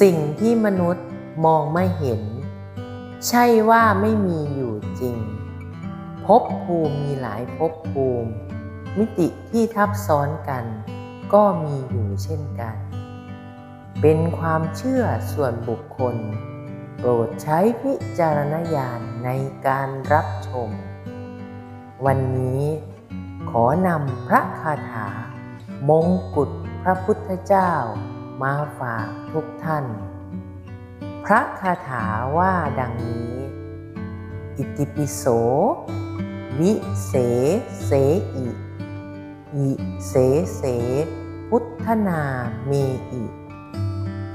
สิ่งที่มนุษย์มองไม่เห็น ใช่ว่าไม่มีอยู่จริงภพภูมิมีหลายภพภูมิ มิติที่ทับซ้อนกัน ก็มีอยู่เช่นกัน เป็นความเชื่อส่วนบุคคล โปรดใช้วิจารณญาณในการรับชม วันนี้ขอนำพระคาถามงกุฎพระพุทธเจ้า มาฝากทุกท่าน พระคาถาว่าดังนี้ อิติปิโส วิเสเสอิอิเสเส พุทธนาเมอิ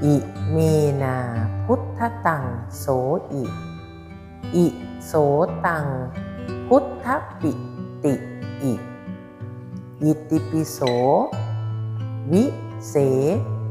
อิเมนาพุทธตังโสอิอิโสตัง พุทธปิติอิอิติปิโส วิเส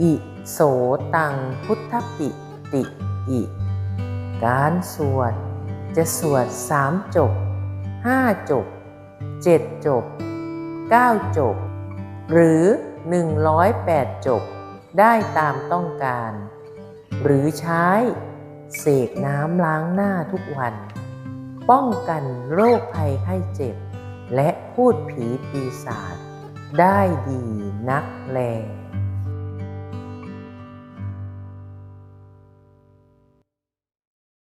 อิโสตังพุทธปิติอิการสวดจะสวดสามจบห้าจบเจ็ดจบเก้าจบ หรือหนึ่งร้อยแปดจบได้ตามต้องการ หรือใช้เสกน้ำล้างหน้าทุกวัน ป้องกันโรคภัยไข้เจ็บ และพูดผีปีศาจได้ดีนักแล